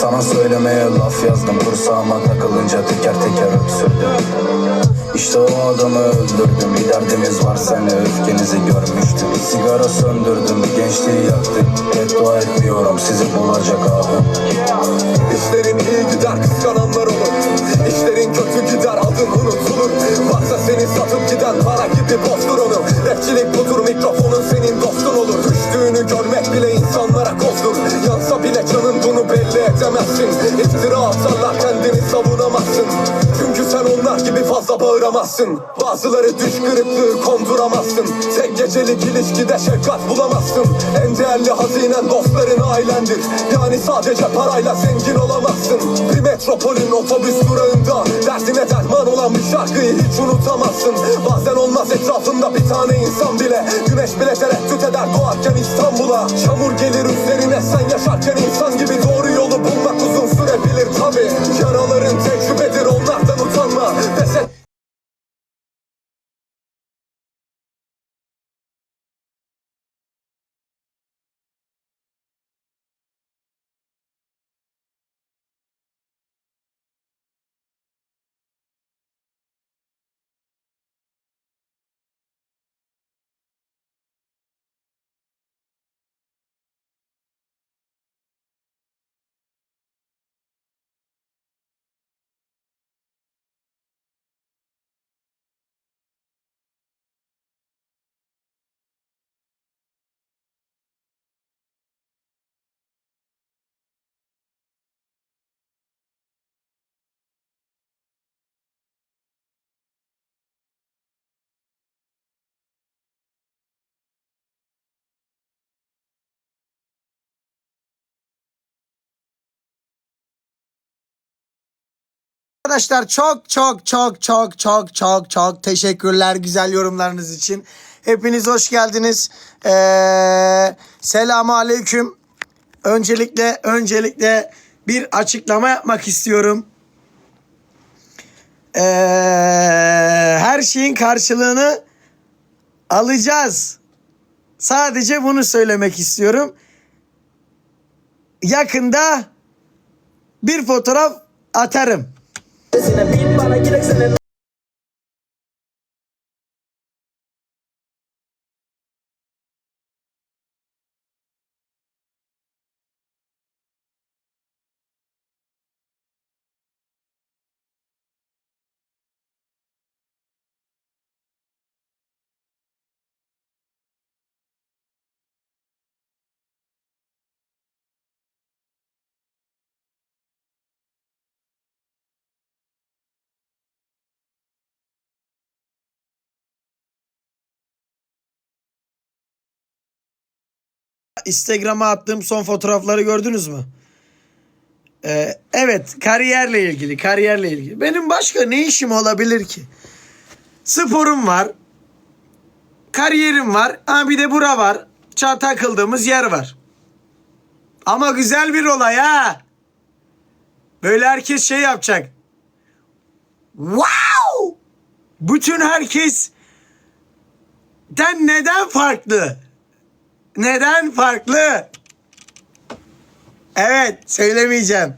Sana söylemeye laf yazdım. Kursağıma takılınca teker teker öksürdüm. İşte o adamı öldürdüm. Bir derdimiz var seninle öfkenizi görmüştüm Bir sigara söndürdüm bir gençliği yaktık Beddua etmiyorum sizi bulacak abi İşlerin iyi gider kıskananlar olur. İşlerin kötü gider adın unutulur. Varsa seni satıp giden para gibi bozdur onu. Rapçilik budur mikrofonun senin dostun olur. Düştüğünü görmek bile insanlara kozdur Yansa bile canın bunu belli edemezsin İftira atarlar kendini savunamazsın. Çünkü sen onlar gibi fazla bağıramazsın. Bazıları düş kırıklığı konduramazsın. Tek gecelik ilişkide şefkat bulamazsın. En değerli hazinen dostların ailendir. Yani sadece parayla zengin olamazsın. Bir metropolün otobüs durağında Derdine derman olan bir şarkıyı hiç unutamazsın. Bazen olmaz etrafında bir tane insan bile. Güneş bile tereddüt eder doğarken İstanbul'a. Çamur gelir üzerine sen yaşarken insan gibi Doğru yolu bulmak uzun sürebilir tabi Yaraların tecrübedir Arkadaşlar çok çok çok çok çok çok çok teşekkürler güzel yorumlarınız için. Hepiniz hoş geldiniz. Ee, selamu aleyküm. Öncelikle öncelikle bir açıklama yapmak istiyorum. Ee, her şeyin karşılığını alacağız. Sadece bunu söylemek istiyorum. Yakında bir fotoğraf atarım. Sine bin bana girek senin Instagram'a attığım son fotoğrafları gördünüz mü? Ee, evet kariyerle ilgili kariyerle ilgili. Benim başka ne işim olabilir ki? Sporum var. Kariyerim var. Ha bir de bura var. Ça takıldığımız yer var. Ama güzel bir olay ha. Böyle herkes şey yapacak. Wow! Bütün herkes den neden farklı? Neden farklı? Evet söylemeyeceğim.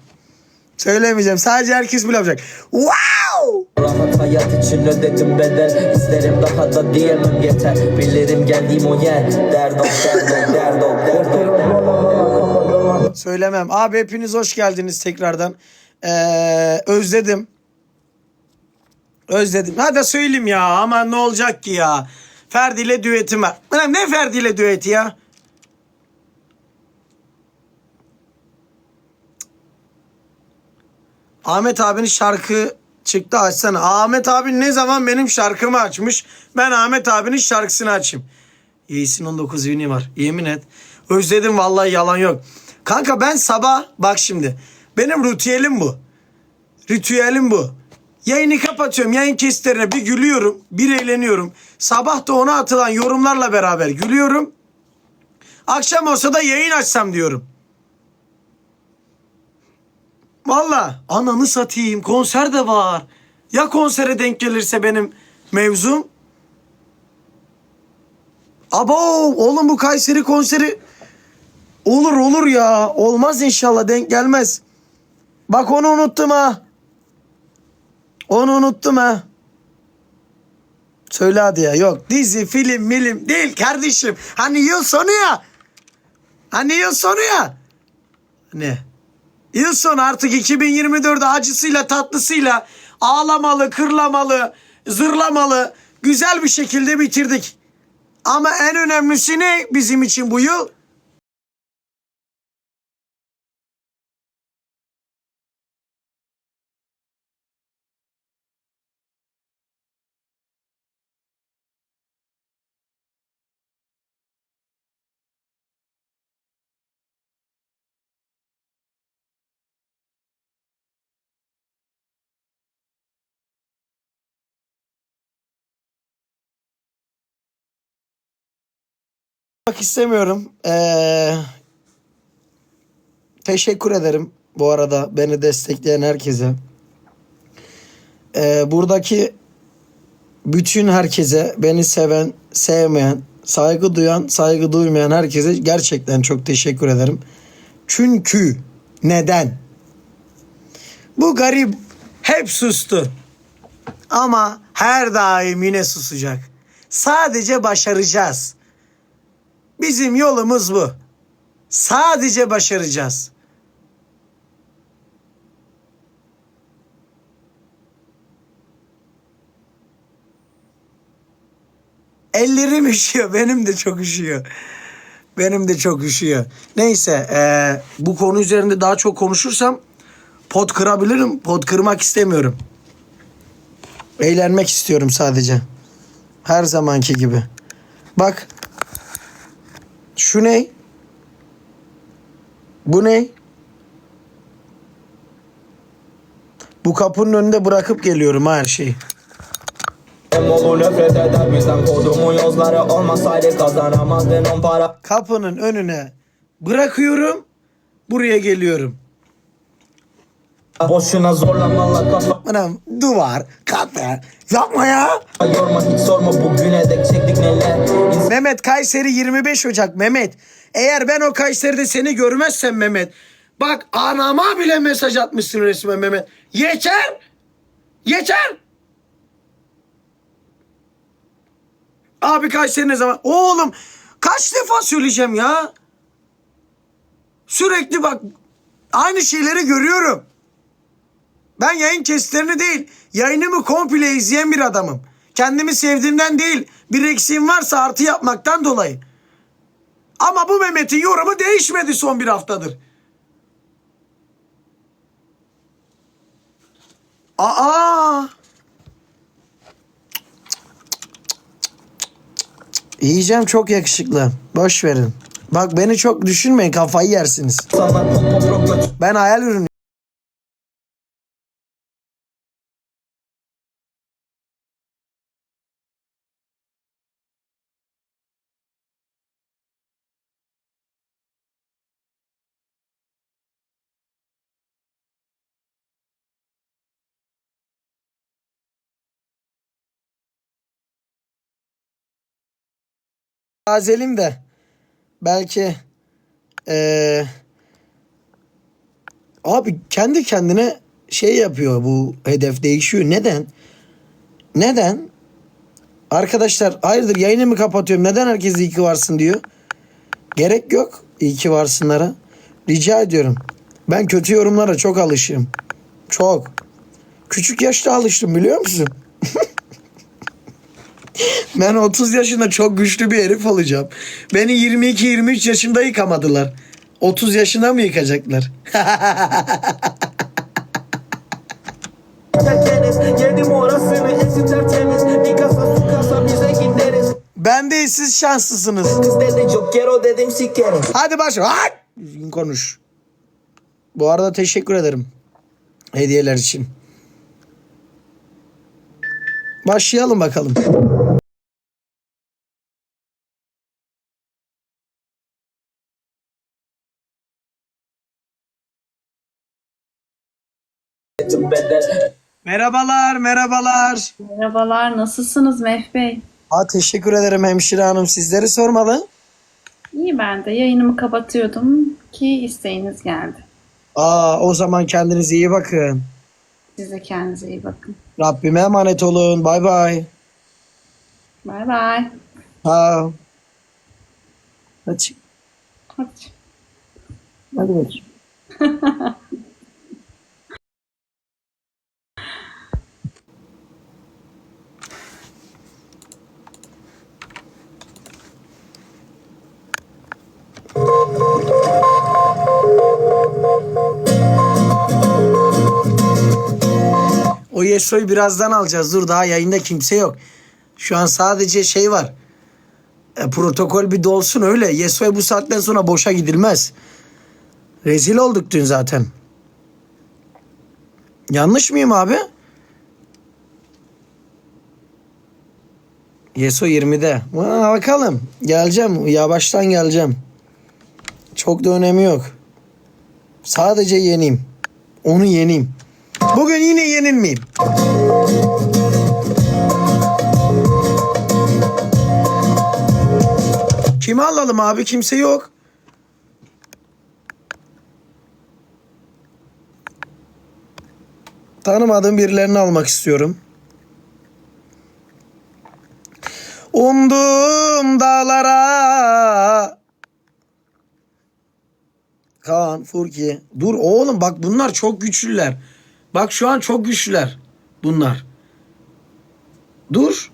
Söylemeyeceğim. Sadece herkes bunu yapacak. Wow! Rahat hayat için ödedim bedel İsterim daha da diyemem yeter Bilirim geldiğim o yer Derdom derdom derdom derdom Söylemem. Abi hepiniz hoş geldiniz tekrardan. Ee, özledim. Özledim. Hadi söyleyeyim ya. Aman ne olacak ki ya. Ferdi ile düetim var. Ne Ferdi ile düeti ya? Ahmet abinin şarkı çıktı açsana. Ahmet abi ne zaman benim şarkımı açmış. Ben Ahmet abinin şarkısını açayım. Yeğiz'in 19 bini var. Yemin et. Özledim vallahi yalan yok. Kanka ben sabah bak şimdi. Benim ritüelim bu. Ritüelim bu. Yayını kapatıyorum. Yayın kesitlerine bir gülüyorum. Bir eğleniyorum. Sabah da ona atılan yorumlarla beraber gülüyorum. Akşam olsa da yayın açsam diyorum. Valla ananı satayım konser de var. Ya konsere denk gelirse benim mevzum? Abo oğlum bu Kayseri konseri olur olur ya. Olmaz inşallah denk gelmez. Bak onu unuttum ha. Onu unuttum ha. Söyle hadi ya. Yok dizi, film, milim değil kardeşim. Hani yıl sonu ya. Hani yıl sonu ya. Ne? Yıl sonu artık 2024'de acısıyla tatlısıyla ağlamalı, kırlamalı, zırlamalı güzel bir şekilde bitirdik. Ama en önemlisi ne bizim için bu yıl? Bak istemiyorum. Ee, teşekkür ederim bu arada beni destekleyen herkese. Ee, buradaki bütün herkese beni seven, sevmeyen, saygı duyan, saygı duymayan herkese gerçekten çok teşekkür ederim. Çünkü neden? Bu garip hep sustu. Ama her daim yine susacak. Sadece başaracağız. Bizim yolumuz bu. Sadece başaracağız. Ellerim üşüyor. Benim de çok üşüyor. Benim de çok üşüyor. Neyse eee, bu konu üzerinde daha çok konuşursam pot kırabilirim. Pot kırmak istemiyorum. Eğlenmek istiyorum sadece. Her zamanki gibi. Bak şu ne? Bu ne? Bu kapının önünde bırakıp geliyorum her şeyi. Kapının önüne bırakıyorum. Buraya geliyorum. Boşuna zorlamalar kafa Anam duvar, kapı. Yapma ya. Yorma sorma bugüne dek çektik neler Mehmet Kayseri 25 Ocak Mehmet. Eğer ben o Kayseri'de seni görmezsem Mehmet. Bak anama bile mesaj atmışsın resmen Mehmet. Yeter. Yeter. Abi Kayseri ne zaman? Oğlum kaç defa söyleyeceğim ya. Sürekli bak aynı şeyleri görüyorum. Ben yayın kesitlerini değil, yayınımı komple izleyen bir adamım. Kendimi sevdiğimden değil, bir eksiğim varsa artı yapmaktan dolayı. Ama bu Mehmet'in yorumu değişmedi son bir haftadır. Aa! Yiyeceğim çok yakışıklı. Boş verin. Bak beni çok düşünmeyin kafayı yersiniz. Ben hayal ürünü. Tazelim de belki eee Abi kendi kendine şey yapıyor bu hedef değişiyor. Neden? Neden? Arkadaşlar hayırdır yayını mı kapatıyorum? Neden herkes iyi ki varsın diyor. Gerek yok iyi ki varsınlara. Rica ediyorum. Ben kötü yorumlara çok alışığım. Çok. Küçük yaşta alıştım biliyor musun? ben 30 yaşında çok güçlü bir herif olacağım. Beni 22-23 yaşında yıkamadılar. 30 yaşında mı yıkacaklar? Ben değil siz şanslısınız. Hadi başla. Düzgün konuş. Bu arada teşekkür ederim. Hediyeler için. Başlayalım bakalım. Merhabalar, merhabalar. Merhabalar, nasılsınız Mehmet Bey? Ha, teşekkür ederim hemşire hanım. Sizleri sormalı. İyi ben de yayınımı kapatıyordum ki isteğiniz geldi. Aa o zaman kendinize iyi bakın. Siz de kendinize iyi bakın. Rabbime emanet olun. Bay bay. Bay bay. Ha. Hadi. Hadi. Hadi bakayım. O Yeso'yu birazdan alacağız. Dur daha yayında kimse yok. Şu an sadece şey var. E, protokol bir dolsun öyle. Yeso'ya bu saatten sonra boşa gidilmez. Rezil olduk dün zaten. Yanlış mıyım abi? Yeso 20'de. Aa, bakalım. Geleceğim. Yavaştan geleceğim. Çok da önemi yok. Sadece yeneyim. Onu yeneyim. Bugün yine yenilmeyeyim. Kimi alalım abi? Kimse yok. Tanımadığım birilerini almak istiyorum. Umdum dağlara. Kaan, Furki. Dur oğlum bak bunlar çok güçlüler. Bak şu an çok güçlüler bunlar. Dur.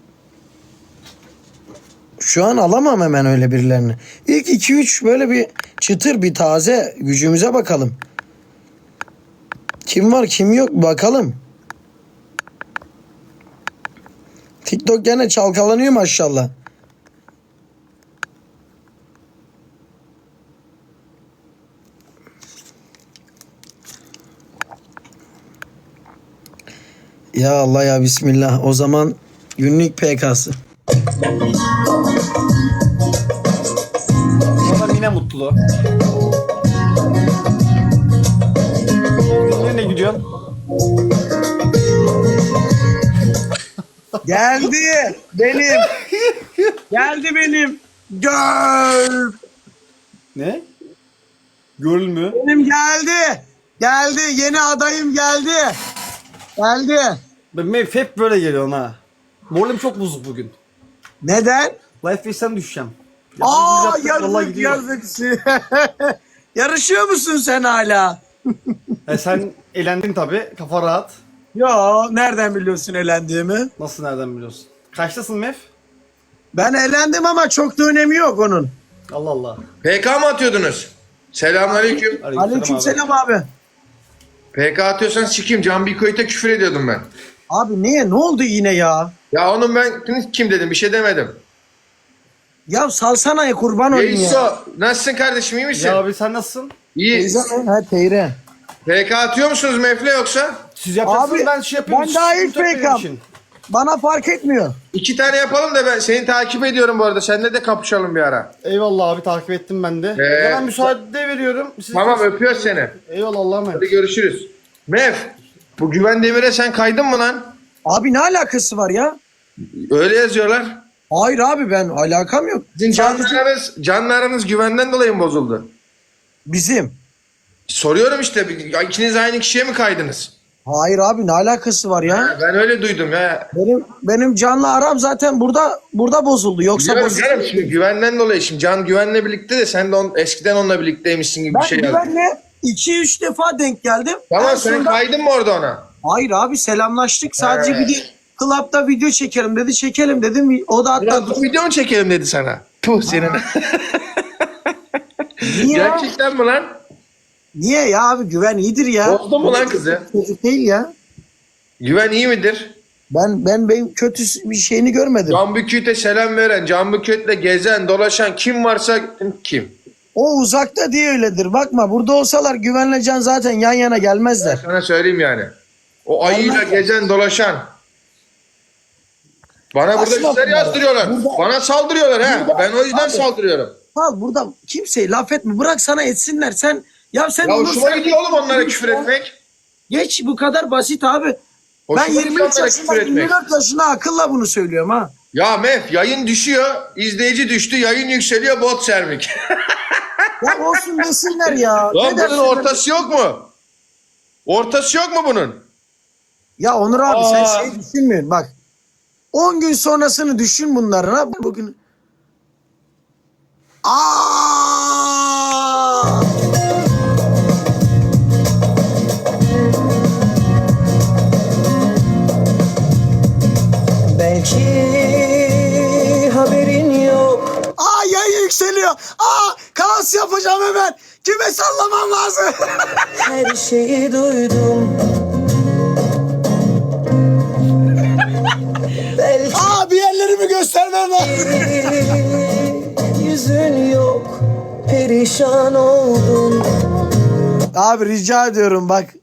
Şu an alamam hemen öyle birilerini. İlk 2-3 böyle bir çıtır bir taze gücümüze bakalım. Kim var kim yok bakalım. TikTok gene çalkalanıyor maşallah. Ya Allah ya Bismillah. O zaman günlük PK'sı. Sonra yine mutlu. Nereye gidiyorsun? Geldi benim. Geldi benim. Gör. Ne? Görül mü? Benim geldi. Geldi. Yeni adayım geldi. Geldi. Ben hep, hep böyle geliyorum ha. Moralim çok bozuk bugün. Neden? Life Face'den düşeceğim. Aa yaptık, vallahi yazık yazık. Yarışıyor musun sen hala? E sen elendin tabi. Kafa rahat. Yo nereden biliyorsun elendiğimi? Nasıl nereden biliyorsun? Kaçtasın Mef? Ben elendim ama çok da önemi yok onun. Allah Allah. PK mı atıyordunuz? Selamünaleyküm. Aleykümselam abi. PK atıyorsan sikeyim. Can Bikoyt'a küfür ediyordum ben. Abi niye? Ne oldu yine ya? Ya onun ben kim dedim bir şey demedim. Ya salsana ya kurban olayım ya. Yeiso nasılsın kardeşim iyi misin? Ya abi sen nasılsın? İyi. Teyze mi? Ha teyre. PK atıyor musunuz Mefle yoksa? Siz yapacaksınız Abi, ben şey yapıyorum. ben daha ilk benim fake'im. için. Bana fark etmiyor. İki tane yapalım da ben seni takip ediyorum bu arada. Seninle de kapışalım bir ara. Eyvallah abi takip ettim ben de. Ee, ben müsaade veriyorum. Siz Tamam öpüyoruz seni. Eyvallah Allah'a emanet. Hadi görüşürüz. Mef bu Güven Demir'e sen kaydın mı lan? Abi ne alakası var ya? Öyle yazıyorlar. Hayır abi ben alakam yok. Sizin canlarınız, canlarınız güvenden dolayı mı bozuldu? bizim. Soruyorum işte ikiniz aynı kişiye mi kaydınız? Hayır abi ne alakası var ya? Ben öyle duydum ya. Benim benim canlı aram zaten burada burada bozuldu. Yoksa Biliyorum bozuldu. canım şimdi güvenden dolayı şimdi Can Güven'le birlikte de sen de on, eskiden onunla birlikteymişsin gibi Ben bir şey yazdın. güvenle 2-3 defa denk geldim. Tamam En sen sonunda- kaydın mı orada ona? Hayır abi selamlaştık. Sadece Evet. bir de klapta video çekelim dedi. Çekelim dedim. O da hatta Biraz bu video mu çekelim dedi sana? Tuh senin. ya? Gerçekten mi lan? Niye ya abi güven iyidir ya. Bozdu mu lan kızı? Çocuk değil ya. Güven iyi midir? Ben ben benim kötü bir şeyini görmedim. Can Büküt'e selam veren, Can Büküt'le gezen, dolaşan kim varsa kim? O uzakta diye öyledir. Bakma burada olsalar güvenle can zaten yan yana gelmezler. Sana söyleyeyim yani. O ayıyla gezen, dolaşan. Bana burada Aslında işler yazdırıyorlar. burada- Bana saldırıyorlar ha. Burada- Ben o yüzden Abi- saldırıyorum. Al burada kimseyi laf etme. Bırak sana etsinler. Sen ya sen Ya hoşuma sen- gidiyor oğlum onlara küfür etmek. Geç bu kadar basit abi. ben Hoşuma gidiyor 23 onlara yaşında küfür etmek. 24 yaşında akılla bunu söylüyorum ha. Ya Mef yayın düşüyor, izleyici düştü, yayın yükseliyor, bot sermik. Ya olsun desinler ya. Lan Ne bunun ortası yok mu? Ortası yok mu bunun? Ya Onur abi sen Aa. şey düşünmüyorsun bak. 10 gün sonrasını düşün bunların ha bugün. Aa! Belki haberin yok Aa yayın yükseliyor. Aa kaos yapacağım hemen. Kime sallamam lazım? Her şeyi duydum Belki Aa bir yerlerimi göstermem lazım. yüzün yok Perişan oldun Abi rica ediyorum bak.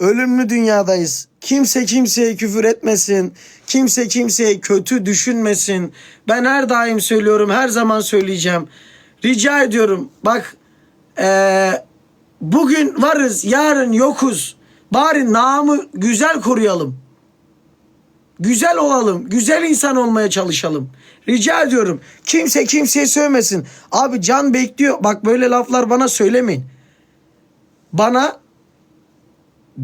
Ölümlü dünyadayız. Kimse kimseye küfür etmesin. Kimse kimseye kötü düşünmesin. Ben her daim söylüyorum, her zaman söyleyeceğim. Rica ediyorum bak eee, bugün varız, yarın yokuz. Bari namı güzel koruyalım. Güzel olalım. Güzel insan olmaya çalışalım. Rica ediyorum. Kimse kimseye sövmesin. Abi can bekliyor. Bak böyle laflar bana söylemeyin. Bana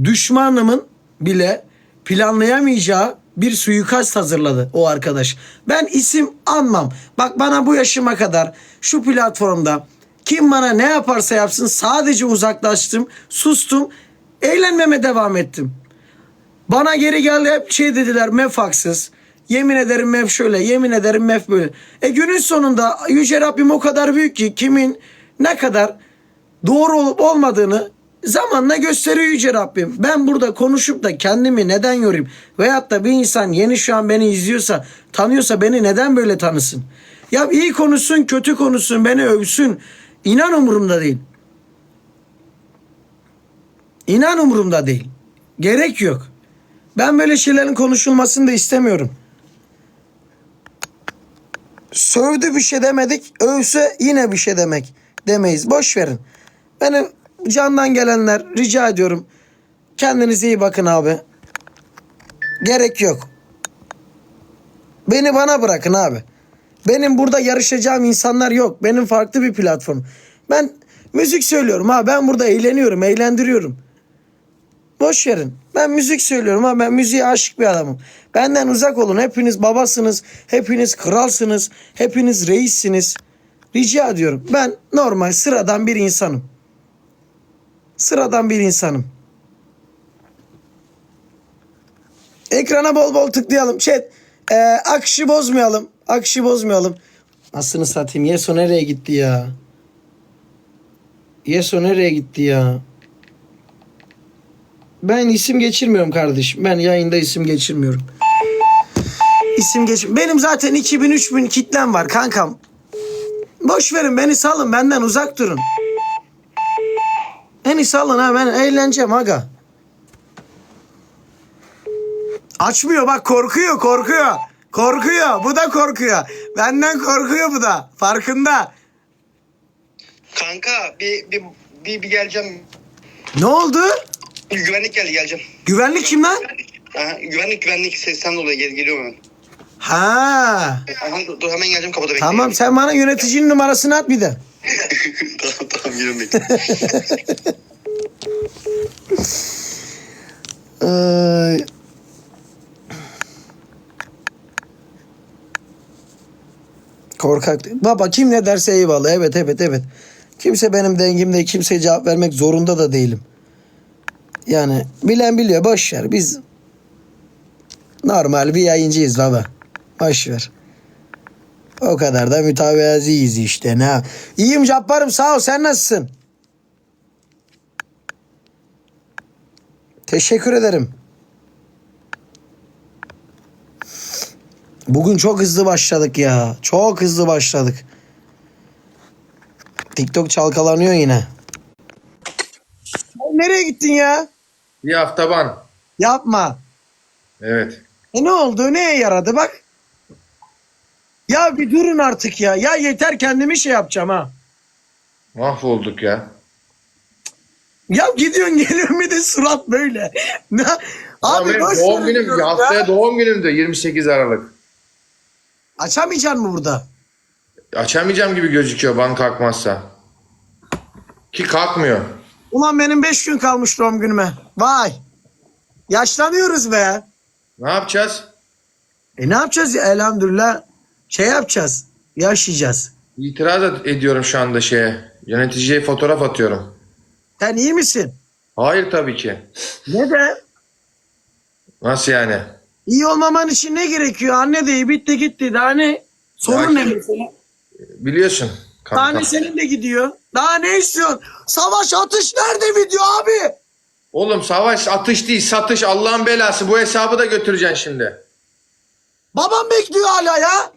düşmanımın bile planlayamayacağı bir suikast hazırladı o arkadaş. Ben isim anmam. Bak bana bu yaşıma kadar şu platformda kim bana ne yaparsa yapsın sadece uzaklaştım, sustum, eğlenmeme devam ettim. Bana geri geldi hep şey dediler mef haksız. Yemin ederim mef şöyle, yemin ederim mef böyle. E günün sonunda Yüce Rabbim o kadar büyük ki kimin ne kadar doğru olup olmadığını zamanla gösteriyor Yüce Rabbim. Ben burada konuşup da kendimi neden yorayım? Veyahut da bir insan yeni şu an beni izliyorsa, tanıyorsa beni neden böyle tanısın? Ya iyi konuşsun, kötü konuşsun, beni övsün. İnan umurumda değil. İnan umurumda değil. Gerek yok. Ben böyle şeylerin konuşulmasını da istemiyorum. Sövdü bir şey demedik, övse yine bir şey demek demeyiz. Boş verin. Benim candan gelenler rica ediyorum. Kendinize iyi bakın abi. Gerek yok. Beni bana bırakın abi. Benim burada yarışacağım insanlar yok. Benim farklı bir platform. Ben müzik söylüyorum ha. Ben burada eğleniyorum, eğlendiriyorum. Boş verin. Ben müzik söylüyorum ama ben müziğe aşık bir adamım. Benden uzak olun. Hepiniz babasınız. Hepiniz kralsınız. Hepiniz reissiniz. Rica ediyorum. Ben normal sıradan bir insanım. Sıradan bir insanım. Ekrana bol bol tıklayalım. Chat. Ee, akışı bozmayalım. Akışı bozmayalım. Nasılını satayım? Yeso nereye gitti ya? Yeso nereye gitti ya? Ben isim geçirmiyorum kardeşim. Ben yayında isim geçirmiyorum. İsim geç. Benim zaten 2000 3000 kitlem var kankam. Boş verin beni salın benden uzak durun. Beni salın ha ben eğleneceğim aga. Açmıyor bak korkuyor korkuyor. Korkuyor bu da korkuyor. Benden korkuyor bu da farkında. Kanka bir bir bir, bir geleceğim. Ne oldu? Güvenlik geldi geleceğim. Güvenlik kim lan? Aha, güvenlik güvenlik sesten dolayı gel, geliyorum hemen. Ha. Aha, dur, hemen geleceğim kapıda bekle. Tamam sen bana yöneticinin numarasını at bir de. tamam tamam bekle. Ay. Korkak. Baba kim ne derse eyvallah. Evet evet evet. Kimse benim dengimde kimseye cevap vermek zorunda da değilim. Yani bilen biliyor boş ver. Biz normal bir yayıncıyız baba. Boş ver. O kadar da mütevaziyiz işte. Ne? İyiyim Cabbarım sağ ol. Sen nasılsın? Teşekkür ederim. Bugün çok hızlı başladık ya. Çok hızlı başladık. TikTok çalkalanıyor yine. Sen nereye gittin ya? Bir hafta ban. Yapma. Evet. E ne oldu? Neye yaradı bak. Ya bir durun artık ya. Ya yeter kendimi şey yapacağım ha. Mahvolduk ya. Ya gidiyorsun geliyorsun bir de surat böyle. Ne? Abi benim boş doğum günüm diyorum ya. haftaya doğum günümdü 28 Aralık. Açamayacaksın mı burada? Açamayacağım gibi gözüküyor ban kalkmazsa. Ki kalkmıyor. Ulan benim 5 gün kalmış doğum günüme. Vay. Yaşlanıyoruz be. Ne yapacağız? E ne yapacağız ya elhamdülillah? Şey yapacağız. Yaşayacağız. İtiraz ediyorum şu anda şeye. Yöneticiye fotoğraf atıyorum. Sen iyi misin? Hayır tabii ki. Ne de? Nasıl yani? İyi olmaman için ne gerekiyor? Anne de iyi bitti gitti. Daha ne? Sorun ne mesela? Biliyorsun. Daha Kanka. ne senin de gidiyor? Daha ne istiyorsun? Savaş atış nerede video abi? Oğlum savaş atış değil satış Allah'ın belası. Bu hesabı da götüreceksin şimdi. Babam bekliyor hala ya.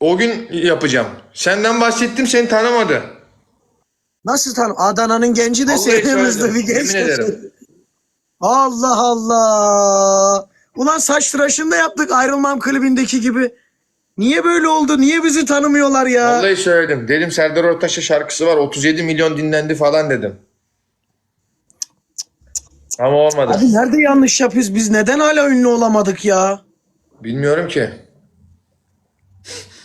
O gün yapacağım. Senden bahsettim seni tanımadı. Nasıl tanım? Adana'nın genci de sevdiğimizde bir genç. Allah Allah. Ulan saç tıraşını da yaptık ayrılmam klibindeki gibi. Niye böyle oldu? Niye bizi tanımıyorlar ya? Vallahi söyledim. Dedim Serdar Ortaç'ın şarkısı var 37 milyon dinlendi falan dedim. Ama olmadı. Abi nerede yanlış yapıyoruz? Biz neden hala ünlü olamadık ya? Bilmiyorum ki.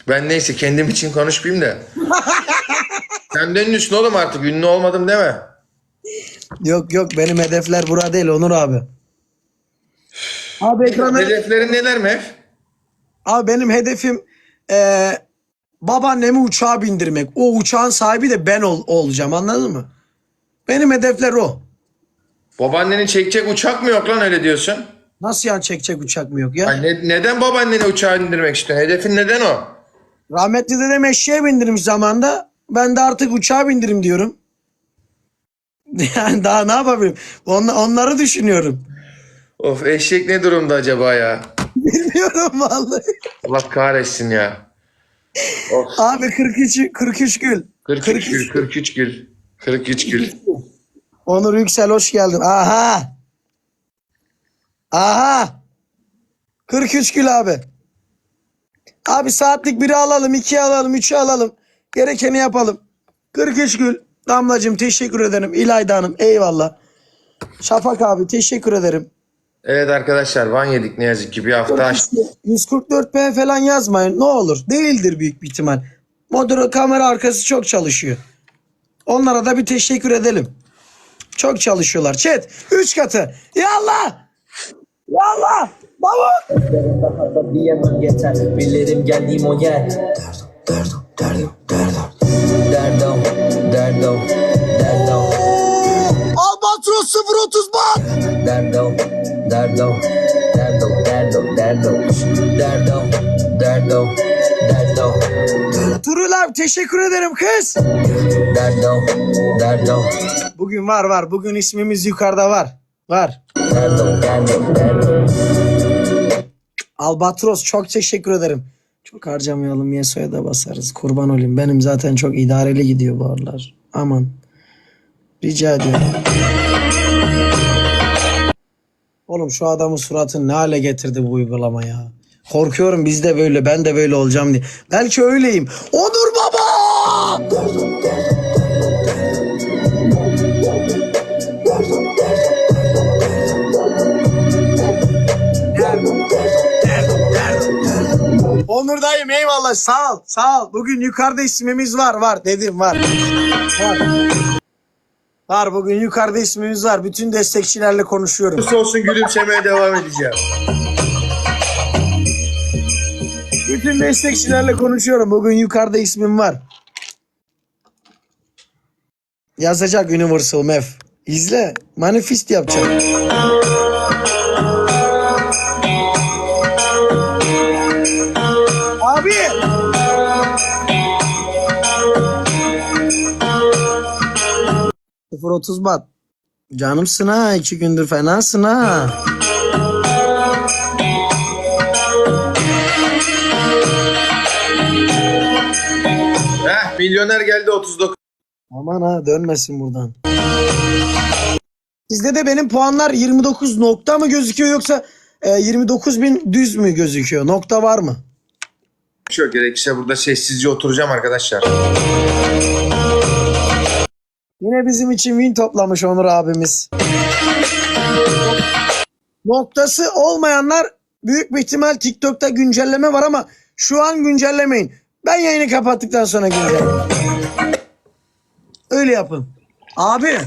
Ben neyse kendim için konuşmayayım da. Sen de ünlüsün oğlum artık. Ünlü olmadım deme. Yok yok benim hedefler burada değil Onur abi. Abi ekrana... Hedeflerin neler Mev? Abi benim hedefim eee babaannemi uçağa bindirmek. O uçağın sahibi de ben ol- olacağım anladın mı? Benim hedefler o. Babaannenin çekecek uçak mı yok lan öyle diyorsun? Nasıl yani çekecek uçak mı yok ya? Ay ne- neden babaanneni uçağa indirmek istiyorsun? Hedefin neden o? Rahmetli dedem eşeğe bindirmiş zamanda. Ben de artık uçağa bindirim diyorum. Yani daha ne yapabilirim? On- onları düşünüyorum. Of eşek ne durumda acaba ya? Bilmiyorum vallahi. Allah kahretsin ya. Of. Abi 43 43 gül. 43 gül, 43 gül. 43 gül. Onur Yüksel hoş geldin. Aha. Aha. 43 gül abi. Abi saatlik biri alalım, iki alalım, üçü alalım. Gerekeni yapalım. 43 gül. Damlacığım teşekkür ederim. İlayda Hanım eyvallah. Şafak abi teşekkür ederim. Evet arkadaşlar van yedik ne yazık ki bir hafta aç. 144p falan yazmayın ne olur. Değildir büyük bir ihtimal. Modero kamera arkası çok çalışıyor. Onlara da bir teşekkür edelim. Çok çalışıyorlar. Chat 3 katı. Yallah. Baba. Daha da diyemem yeter Bilirim geldiğim o yer Derdim, derdim, derdim, derdim Derdim, derdim, derdim Albatros 030 bak. Derdim, derdim, derdim, derdim, derdim Derdim, derdim, derdim Turul teşekkür ederim kız. Derdim, derdim, Bugün var var. Bugün ismimiz yukarıda var. Var. Albatros çok teşekkür ederim. Çok harcamayalım Yeso'ya da basarız. Kurban olayım. Benim zaten çok idareli gidiyor bu aralar. Aman. Rica ediyorum. Oğlum şu adamın suratını ne hale getirdi bu uygulama ya. Korkuyorum biz de böyle ben de böyle olacağım diye. Belki öyleyim. Onur baba! Onur dayım eyvallah sağ ol sağ ol. Bugün yukarıda ismimiz var var dedim var. Var. Var bugün yukarıda ismimiz var. Bütün destekçilerle konuşuyorum. Olursa olsun gülümsemeye devam edeceğim. Bütün destekçilerle konuşuyorum. Bugün yukarıda ismim var. Yazacak Universal Mef. İzle. Manifest yapacak. 0.30 bat. Canımsın ha. iki gündür fenasın ha. Heh, milyoner geldi 39. Aman ha dönmesin buradan. Sizde de benim puanlar 29 nokta mı gözüküyor yoksa e, 29 bin düz mü gözüküyor? Nokta var mı? Yok gerekirse burada sessizce oturacağım arkadaşlar. Yine bizim için win toplamış Onur abimiz. Noktası olmayanlar büyük bir ihtimal TikTok'ta güncelleme var ama şu an güncellemeyin. Ben yayını kapattıktan sonra güncelleyin. Öyle yapın. Abi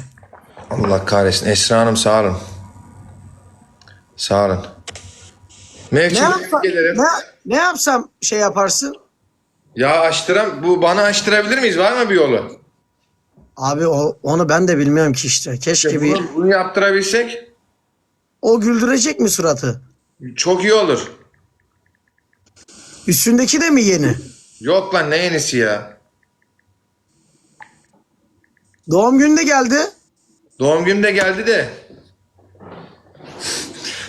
Allah kahretsin. Esra Hanım sağ olun. Sağ olun. ne, Mevcut yapsa, gelirim. ne, ne yapsam şey yaparsın? Ya açtıram bu bana açtırabilir miyiz? Var mı bir yolu? Abi o, onu ben de bilmiyorum ki işte. Keşke bir... Bunu, bunu yaptırabilsek O güldürecek mi suratı? çok iyi olur. Üstündeki de mi yeni? Yok lan ne yenisi ya? Doğum günü de geldi. Doğum günüm de geldi de.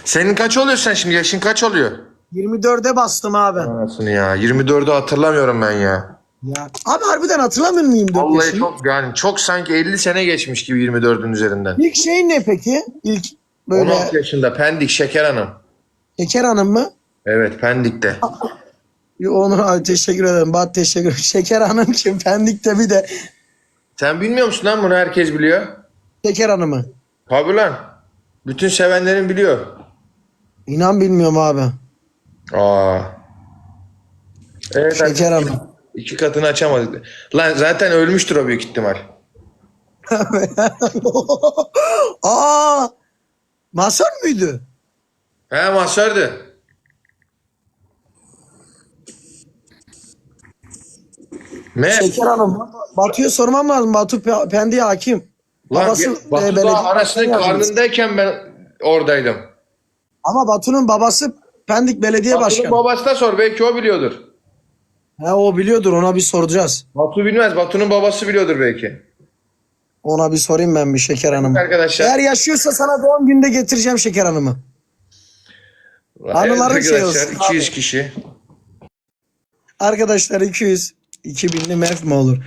Senin kaç oluyor sen şimdi? Yaşın kaç oluyor? 24'e bastım abi. Anasını ya. 24'ü hatırlamıyorum ben ya. Ya, abi harbiden hatırlamıyor muyum 24 Vallahi yaşını? çok yani çok sanki 50 sene geçmiş gibi 24'ün üzerinden. İlk şey ne peki? İlk böyle 16 yaşında Pendik Şeker Hanım. Şeker Hanım mı? Evet Pendik'te. Onu abi, teşekkür ederim. Bat teşekkür ederim. Şeker Hanım kim? Pendik'te bir de Sen bilmiyor musun lan bunu herkes biliyor. Şeker Hanım'ı. Tabii lan. Bütün sevenlerin biliyor. İnan bilmiyorum abi. Aa. Evet Şeker Hanım. İki katını açamadık. Lan zaten ölmüştür o büyük ihtimal. Aa! Masör müydü? He masördü. Ne? Şeker Hanım. Batu'ya sormam lazım. Batu Pe- hakim. Lan Babası, ya, e, Batu belediye daha anasının karnındayken ben oradaydım. Ama Batu'nun babası Pendik Belediye Başkanı. babasına sor belki o biliyordur. He o biliyordur ona bir soracağız. Batu bilmez. Batu'nun babası biliyordur belki. Ona bir sorayım ben bir Şeker Hanım'a. Arkadaşlar. Eğer yaşıyorsa sana doğum gününde getireceğim Şeker Hanım'ı. Anıların evet, şey arkadaşlar, olsun. 200 kişi. Arkadaşlar 200. 2000'li mef mi olur?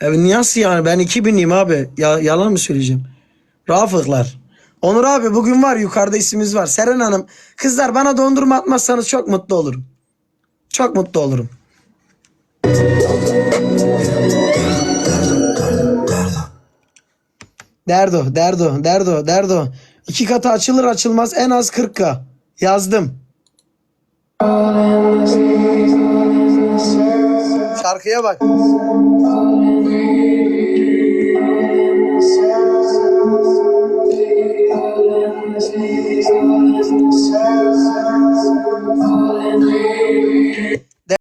E, nasıl yani ben 2000'liyim abi. Ya, yalan mı söyleyeceğim? Rafıklar. Onur abi bugün var yukarıda ismimiz var. Seren Hanım. Kızlar bana dondurma atmazsanız çok mutlu olurum. Çok mutlu olurum. Derdo, derdo, derdo, derdo. İki katı açılır açılmaz en az 40k. Yazdım. Şarkıya bak.